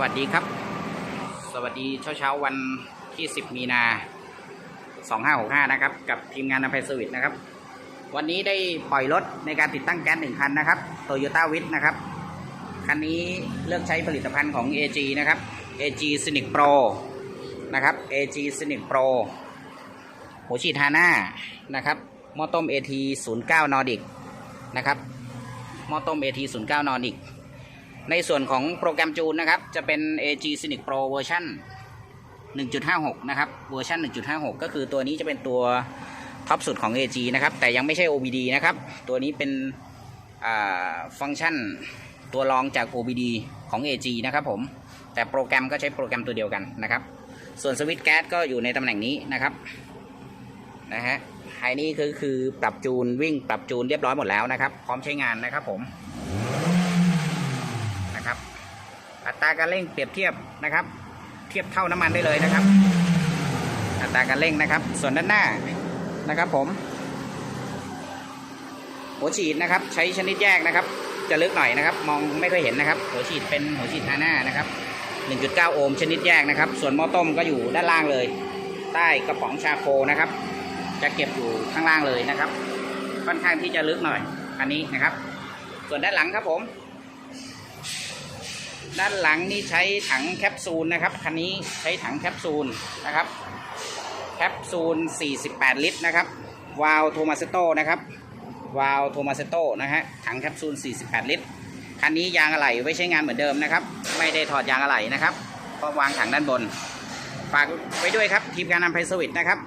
วัสดีครับ สวัสดีเช้าเช้าวันที่ 10 มีนา 2565 นะครับ กับทีมงานอภัยเซอร์วิสนะครับ วันนี้ได้ปล่อยรถในการติดตั้งแก๊สหนึ่งคันนะครับ Toyota w i t นะครับ คันนี้เลือกใช้ผลิตภัณฑ์ของ AG นะครับ AG Cynic Pro นะครับ AG Cynic Pro หัวฉีดฮาน่านะครับหม้อต้ม AT 09 Nordic นะครับหม้อต้ม AT 09 Nordic ในส่วนของโปรแกรมจูนนะครับ จะเป็น AG Cynic Pro เวอร์ชัน1.56 นะครับ เวอร์ชัน1.56 ก็คือตัวนี้จะเป็นตัวท็อปสุดของ AG นะครับ แต่ยังไม่ใช่ OBD นะครับ ตัวนี้เป็นฟังก์ชันตัวรองจาก OBD ของ AG นะครับผม แต่โปรแกรมก็ใช้โปรแกรมตัวเดียวกันนะครับ ส่วนสวิตช์แก๊สก็อยู่ในตำแหน่งนี้นะครับ นะฮะไฮนี่คือคือปรับจูนวิ่งปรับจูนเรียบร้อยหมดแล้วนะครับ พร้อมใช้งานนะครับผม นะครับ อัตราการเร่งเปรียบเทียบนะครับ เทียบเท่าน้ำมันได้เลยนะครับ อัตราการเร่งนะครับ ส่วนด้านหน้านะครับ ผม หัวฉีดนะครับ ใช้ชนิดแยกนะครับ จะลึกหน่อยนะครับ มองไม่ค่อยเห็นนะครับ หัวฉีดเป็นหัวฉีดฮาน่านะครับ 1.9 โอห์มชนิดแยกนะครับ ส่วนหม้อต้มก็อยู่ด้านล่างเลย ใต้กระป๋องชาโคนะครับ จะเก็บอยู่ข้างล่างเลยนะครับ ค่อนข้างที่จะลึกหน่อยอันนี้นะครับ ส่วนด้านหลังครับผม ด้านหลังนี่ใช้ถังแคปซูลนะครับคันนี้ใช้ถังแคปซูลนะครับ แคปซูล 48 ลิตรนะครับ วาลโทมาเซโตนะครับ วาลโทมาเซโตนะฮะ ถังแคปซูล 48 ลิตร คันนี้ยางอะไหล่ไว้ใช้งานเหมือนเดิมนะครับ ไม่ได้ถอดยางอะไหล่นะครับ ก็วางถังด้านบน ฝากไว้ด้วยครับ ทีมงานอัมไพสวิตนะครับ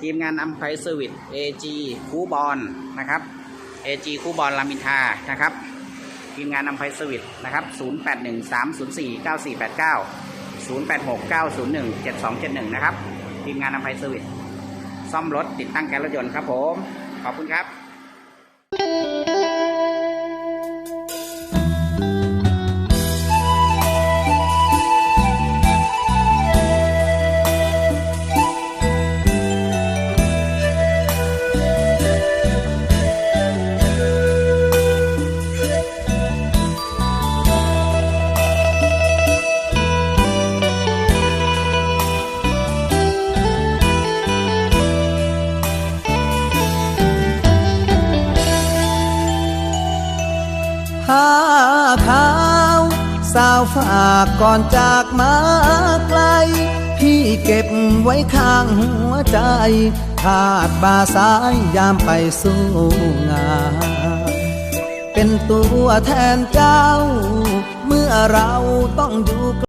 ทีมงานอัมไพสวิต AG คูบอลนะครับ AG คูบอลลามินทานะครับ ทีมงานนำไพสวิตนะครับ 0813049489 0869017271 นะครับ ทีมงานนำไพสวิตซ่อมรถติดตั้งแก๊สรถยนต์ครับผม ขอบคุณครับ ผ้าขาวสาวฝากก่อนจากมาไกล พี่เก็บไว้ข้างหัวใจขาดบาสายยามไปสู้งานเป็นตัวแทนเจ้า เมื่อเราต้องอยู่